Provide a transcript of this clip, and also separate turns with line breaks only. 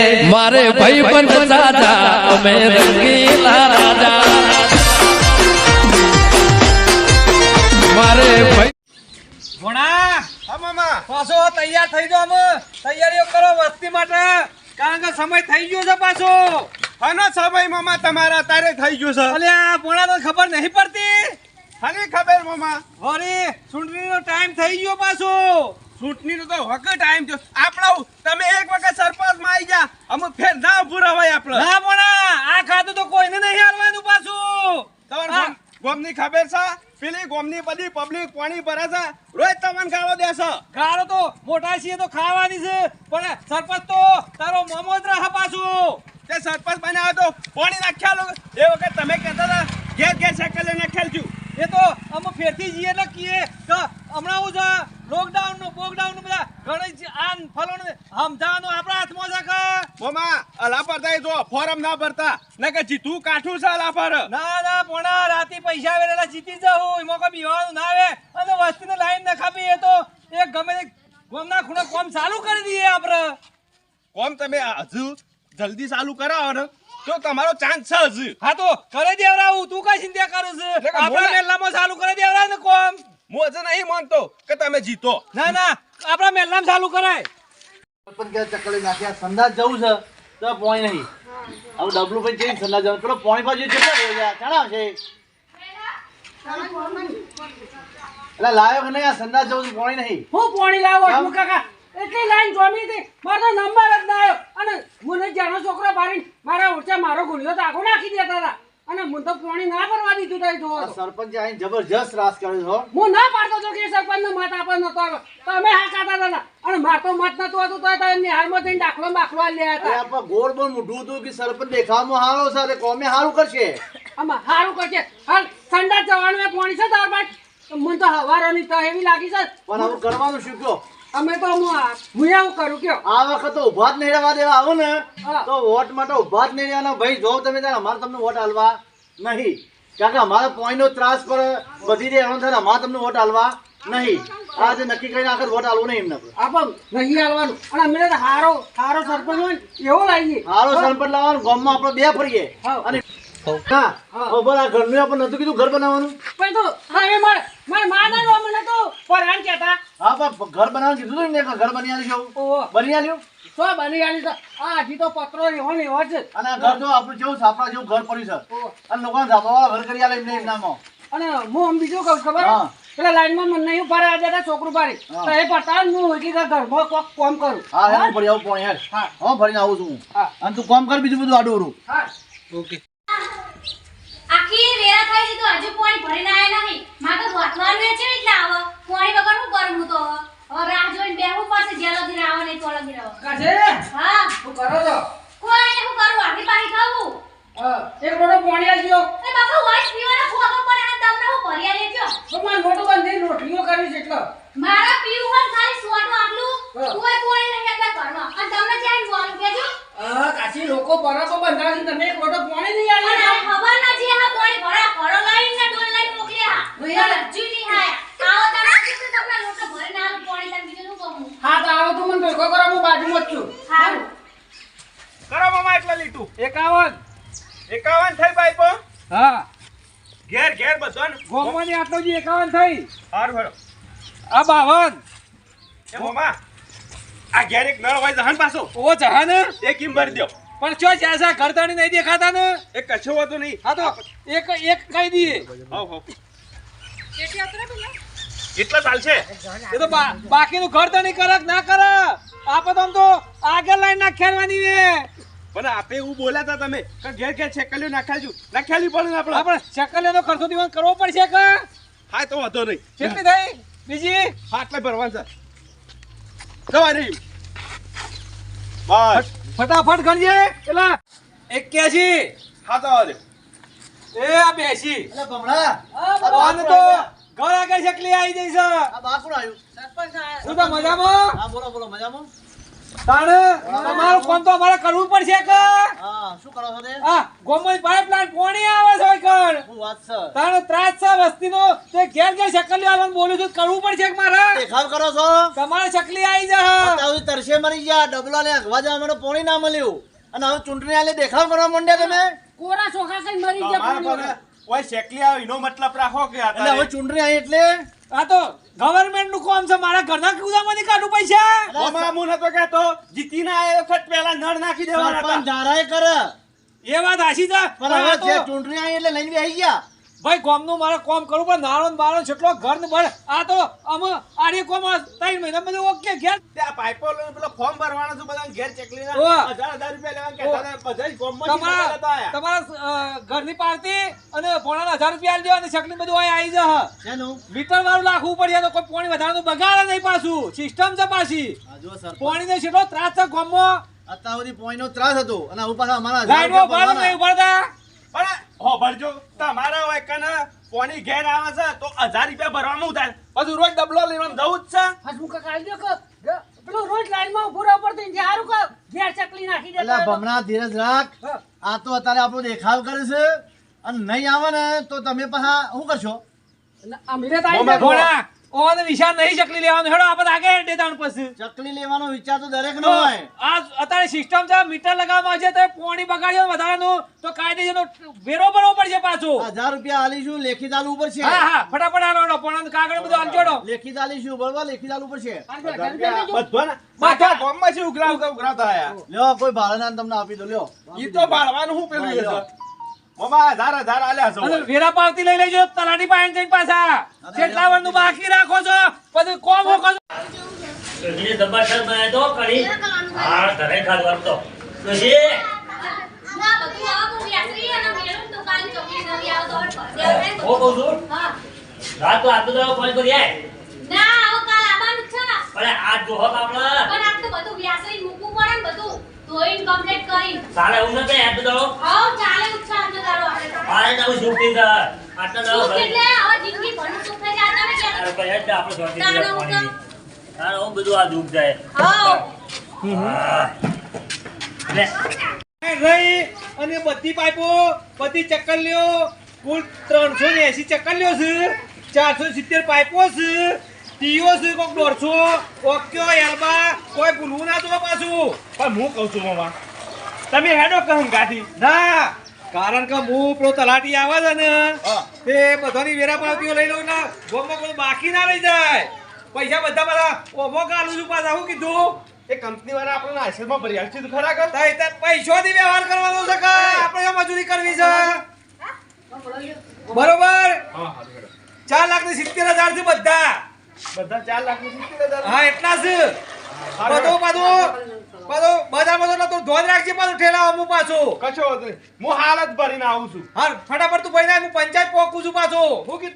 મારે ભાઈ પણ દાદા અમે રંગીલા રાજા. મારે ભાઈ
ભોણા
હા મામા
પાછો તૈયાર થઈ જાઓ અમે. તૈયારીઓ કરો વસ્તી માટે. કારણ કે સમય થઈ ગયો છે પાછો.
હનો સમય મામા તમારા તારે થઈ ગયો છે.
અલ્યા ભોણા તો ખબર નહીં પડતી.
હને ખબર મામા.
વરી ચૂંટણીનો ટાઈમ થઈ ગયો પાછો.
ચૂંટણીનો તો વખત ટાઈમ થયો. આપણા તમે એક વખત સરપંચમાં આવી જા અમુક ફેર ના પૂરા હોય આપણે.
ના પણ આ ખાતું તો કોઈને નહીં હાલવાનું પાછું.
તમારે. ગોમની ખબર છે? પેલી ગોમની બધી પબ્લિક પાણી ભરે છે. રોજ તમને ગાળો દેશે.
ગાળો તો મોટા છીએ તો ખાવાની છે પણ સરપંચ તો તારો મોમો જ રહે પાછું.
તે સરપંચ બનાવ્યો તો પાણી નાખ્યા લોકો. એ વખત તમે કહેતા હતા ઘેર ઘેર સાયકલ લઈને નાખ્યા છું
એ તો અમે ફેરથી જઈએ એટલે કીએ કે હમણાં હું છે લોકડાઉનનું બોકડાઉનનું બધા ઘણી આન ફલોન સમજાવવાનું આપણા હાથમાં છે કે?
મોમા અલા ભરતા જો ફોરમ ના ભરતા. ને કે જીતું કાઠું છે અલા પર
ના ના પોણા રાતે પૈસા વેરેલા જીતી જાઉં. એમાં કોઈ બીવાનું ના આવે. અને વસ્તીને લાઈન ના ખાપી એ તો એક ગમે તે ગોમના ખૂણે કોમ ચાલુ કરી દઈએ આપણે.
કોમ તમે હજુ જલ્દી ચાલુ કરાવો ને તો તમારો ચાન્સ છે હજુ.
હા તો કરી દેવરાવું. તું કઈ ચિંતા કરું છું? આપણે. મહેલામાં ચાલુ કરી દેવરાવ ને કોમ.
હું હજુ નહીં માનતો કે તમે જીતો.
ના ના આપણા મહેલામાં ચાલુ કરાય.
પણ કે ચકલી નાખ્યા સંદાસ જવું છે તો પોણી નહીં. હવે ડબલું ભાઈ જઈને સંદાસ જવું? પેલો પોણી બાજુ કેટલા છે? ચણા છે એટલે લાયો કે નહીં આ સંદાસ જવું છે પોણી નહીં.
હું પોણી લાવો? છું કાકા એટલી લાઈન જોમી હતી. મારો નંબર જ ના આવ્યો. અને મને જાણો છોકરો બારી મારા ઓછા મારો ગુણ્યો તો આખો નાખી દેતા હતા. અને મને તો પોણી ના ભરવા દીધું તઈ જો
સરપંચ અહીં જબરજસ્ત રાસ કર્યો છો હો.
હું ના પાડતો તો કે સરપંચ નો મત પર નતો આવ્યો. તમે હા કાતા હતા અને માર તો મત નતો હતો તો તમે નિહાળમાં જઈને દાખલો બાખલો
અરે
હતા.
આપા ગોળ બોલ મુઢું હતું કે સરપંચ દેખાવમાં હારો સાથે કોમે હારું કરશે?
આમાં સારું કરશે. હાલ ઠંડા જવાનું પોણી છે તાર બાદ. મને તો હવારોની તો એવી લાગી છે.
પણ હવે કરવાનું શું કયો
અમે તો હું હું એવું કરું કે
આ વખત તો ઊભા જ નહીં રહેવા દેવા આવો ને. તો વોટ તો ઊભા જ નહીં રહેવાના. ભાઈ જો તમે ત્યારે અમારે તમને વોટ હાલવા નહીં. કારણ કે અમારે પોઈન્ટનો ત્રાસ પર બધી રહે એનો થાય અમારે તમને વોટ હાલવા નહીં. આજે નક્કી કરીને આખર વોટ હાલવું નહીં એમને
આપણ નહીં હાલવાનું અને અમે તો હારો હારો સરપંચ હોય એવો લાવીએ
હારો સરપંચ લાવવાનું ગામમાં આપણે બે ફરીએ.
હા.
અને હા ખબર આ ઘરનું આપણે નતું કીધું ઘર બનાવવાનું?
પણ તો હવે માર માર માના નો મને તો પરાણ કહેતા.
હા પણ ઘર બનાવવાનું કીધું હતું ને ઘર બની આલ્યું છે. બની આલ્યું
તો બની આલી તો. આ હજી તો પત્રો એવો ને એવો જ.
અને ઘર તો આપણું જેવું સાપડા જેવું ઘર પડ્યું છે. અને લોકોને ધાબાવાળા ઘર કરી આલે એમને એમનામાં
અને હું આમ બીજું કહું ખબર. પેલા લાઈનમાં મને નહીં ઊભા રહ્યા દેતા છોકરું પાડી. તો એ પડતા હું એટલી ઘરમાં કોક કોમ કરું.
હા હું? ફરી આવું પણ યાર
હા.
હા ફરીને આવું છું. હું. અને તું કોમ કર બીજું બધું આડું
હા.
તો હજુ પાણી ભરીને આયા નહીં. માં તો વાતવાનું છે એટલે આવો. પાણી વગર શું કરું હું તો હવે? રાહ જોઈને બેહવું પડશે જ્યાં લગી આવો નહીં તો લગી રાવ
કાજે?
હા.
હું કરો તો
કોઈ ને હું કરું? આની પાણી ખાવું.
હા, એક મોટો પાણી આલજો
એ બાપા વાઈસ પીવાના ફોગો પર અને તમને હું ભરિયા લેજો
તો માર મોટો બંધી રોટલીઓ કરવી છે એટલે.
મારા પીવું હોય ખાલી સોટો આટલું? કોઈ કોઈ નહીં હતા ઘરમાં. અને તમને જ્યાં બોલ કેજો
હા કાચી લોકો પરસો બંધાવી તમે એક મોટો પાણી નહીં આલે
આ ખબર નથી આ પાણી ભરા ભરો લઈને ડોલ લઈને મોકલ્યા
નહીં આલે.
હજુ નહીં આયા આવો તમે કીધું તમને લોટો ભરીને આલું પાણી તમે બીજું શું કહું
હા તો આવો તો મને ભેગો કરો હું બાજુમાં જ છું
સારું
કરો મામા એટલા લીધું
એકાવન
એકાવન થઈ ભાઈ પણ
હા.
ઘેર ઘેર બધાને.
ગોમવાની આટલો જ એકાવન થઈ.
હાર ભરો
આ બાવન.
એ મામા આ ઘેર એક નળ હોય જહાન પાછો.
ઓ જહાન. ને
એ કિમ ભરી દો
પણ ચો જ્યાં ઘરદાણી નહીં દેખાતા ને?
એ કશો વાંધો નહીં.
હા તો એક એક કહી દઈએ.
હાવ હાવ એટલા ચાલશે?
એ તો બા- તો નહીં કરે કે ના કરે? આપણે તો આમ તો આગળ લાઈન ના ખેલવાની ને
પણ આપે એવું બોલ્યા હતા તમે. કે ઘેર ઘેર છેકલીઓ નાખાડજો નાખેલી પણ આપણે.
આપણે ચકલીનો ખર્ચો દીવાન કરવો પડશે કે?
હા તો વાંધો નહીં.
કેટલી થઈ બીજી?
હા એટલે ભરવાનું છે જવા બસ.
ફટાફટ ગણજે. પેલા એક્યાસી.
હા તો આવજો
એ આ બેસી.
એટલે ગમડા
અને તો ઘર આગળ છેકલી આવી જઈશ.
આ બા કોણ આવ્યું?
હું તો મજામાં?
હા બોલો બોલો મજામાં?
તમારું કામ તો અમારે કરવું પડશે કે
હા શું કરો છો તે?
આ ગોમની પાઇપલાઇન કોણી આવે છે કણ
શું વાત છે?
તાણે ત્રાસ છે વસ્તીનો તે ઘેર ઘેર શકલી આવવાનું બોલું છું કરવું પડશે કે મારે.
દેખાવ કરો છો?
તમારે શકલી આવી જા
અત્યાર સુધી તરસે મરી ગયા ડબલા ને અગવા જવા મને પોણી ના મળ્યું. અને હવે ચૂંટણી આલે દેખાવ કરવા માંડ્યા તમે?
કોરા ચોખા કઈ મરી ગયા
ઓય શકલી આવે એનો મતલબ રાખો કે આ
એટલે હવે ચૂંટણી આવી એટલે?
આ તો ગવર્નમેન્ટનું કોમ છે મારા ઘરના કુદામાંથી કાઢું પૈસા.
ઓમાં હું નતો કહેતો જીતીને વખત પહેલા નળ નાખી દેવાના હતા.
ધારાએ કરે.
એ વાત હાચી છે.
પણ
પણ
હવે જે ચૂંટણી આવી એટલે લઈને આવી ગયા.
ભાઈ કોમનું મારે કોમ કરવું પણ નાળો ને બાળો જેટલો ઘર ને બળ. આ તો અમે આડી કોમ ત્રણ મહિના બધું ઓકે ઘેર.
તે પાઇપો લઈને પેલો ફોર્મ ભરવાનો છું બધા ઘેર
ચેકલી
હજાર હજાર રૂપિયા લેવા હતા.
તમારા તમારા ઘરની પાર્ટી અને પોણા હજાર રૂપિયા લેવા અને ચકલી બધું અહીં આવી જા
શેનું?
મીટર વાળું લાખવું પડશે તો કોઈ પોણી વધારાનું બગાડે નહીં પાછું. સિસ્ટમ છે પાછી. પોણી ને છેટલો ત્રાસ છે ગોમમાં?
અત્યાર સુધી પોઈનો ત્રાસ હતો અને ઉપર પાછા અમારા
લાઈટમાં
રૂપિયા
પણ હોભળજો તમારા હોય કને કોની ઘેર આવે છે તો હજાર રૂપિયા ભરવાનું થાય પછી રોજ ડબલો લેવાનું જવું જ છે.
હસમુખ આવી ગયો કે રોજ લાઈનમાં ઊભો રહેવું પડતું જે હારું કે ઘેર ચકલી નાખી
એટલે
તો.
ભમણા ધીરજ રાખ. આ તો અત્યારે આપણો દેખાવ કરે છે. અને નહીં આવે ને તો તમે પાછા શું કરશો?
અમીરે
તારી ઓને વિશાળ નહીં ચકલી લેવાનું. હેડો આપણે આગળ ડેતાણ પછી.
ચકલી લેવાનો વિચાર તો દરેક નો હોય.
આ અત્યારે સિસ્ટમ છે મીટર લગાવવામાં છે તો પોણી બગાડ્યો વધારાનું. તો કાયદેસરનો વેરો ભરવો પડશે પાછો.
1000 રૂપિયા આલીશું લેખિત ઉપર છે.
હા હા ફટાફટ આલો પણ કાગળ બધું આલજોડો
લેખિત આલીશું બરોબર લેખિત આલવું ઉપર
આ જો માથા ગોમમાં લેજો.
બધોના બધા ગામમાં છે ઉઘરાવતા ઉઘરાવતા થાય.
લ્યો કોઈ ભાડાના તમને આપી દો લ્યો.
ઈ તો ભાળવાનું હું પેલું છે મોમાં હજાર હજાર આલ્યા છે.
અને વેરા પાવતી લઈ લેજો તલાટી પાસે જઈને પાછા. કેટલા વર્ષનું બાકી રાખો છો પછી કોમ હોકો છો
ડોશી દબાસર બનાય તો હા રાત આટલું દવા ફોન કરી આય.
ના આવો કાલ આવવાનું છે ને.
પણ આ જોહો આપણે.
પણ આ તો બધું વ્યાસરી મૂકવું પડે ને બધું. ધોઈને કમ્પ્લીટ કરી.
સાલે એવું નથી આટલું દવા
હા ચાલે ઉત્સાહ ન કરો
આરે નવું શૂટિંગ કર આટલું દો
સુખ એટલે હવે જિંદગી ભરનું સુખ થઈ તમે કે
અરે ભાઈ એટલે આપણે શોટિંગ
તારે હું
તારે હું બધું આ દુખ જાય. હા. લે.
રહી અને બધી પાઇપો બધી લ્યો. કુલ ત્રણસો ને એસી લ્યો છે. ચારસો સિત્તેર પાઇપો છે. ટીઓ છે કોક દોઢસો ઓક્યો એલબા કોઈ ભૂલવું ના તો પાછું.
પણ હું કહું છું મામા તમે હેડો કહું ગાડી
ના કારણ કે હું પેલો તલાટી આવે છે ને
એ
તે બધાની વેરા પાવતીઓ લઈ લઉં ને ગોમાં કોઈ બાકી ના રહી જાય. પૈસા બધા બધા ઓમો ગાલું છું પાછા શું કીધું
એ કંપની વાળા આપણને આશીર્વાદ ભરી આવશે તો ખરા કર
તાઈ તાર પૈસોથી વ્યવહાર કરવાનો છે કે? આપણે મજૂરી કરવી છે. બરોબર. ચાર લાખ ને સિત્તેર હજાર છે બધા.
બધા ચાર લાખ
હા એટલા છે બધું બધું બધો બજારમાં તો તું ધોધ રાખજે પાછું ઠેલા અમુક પાછું.
કશો હું હાલત જ ભરીને આવું છું.
હા ફટાફટ તું ભાઈ હું પંચાયત પોકું છું પાછું. શું કીધું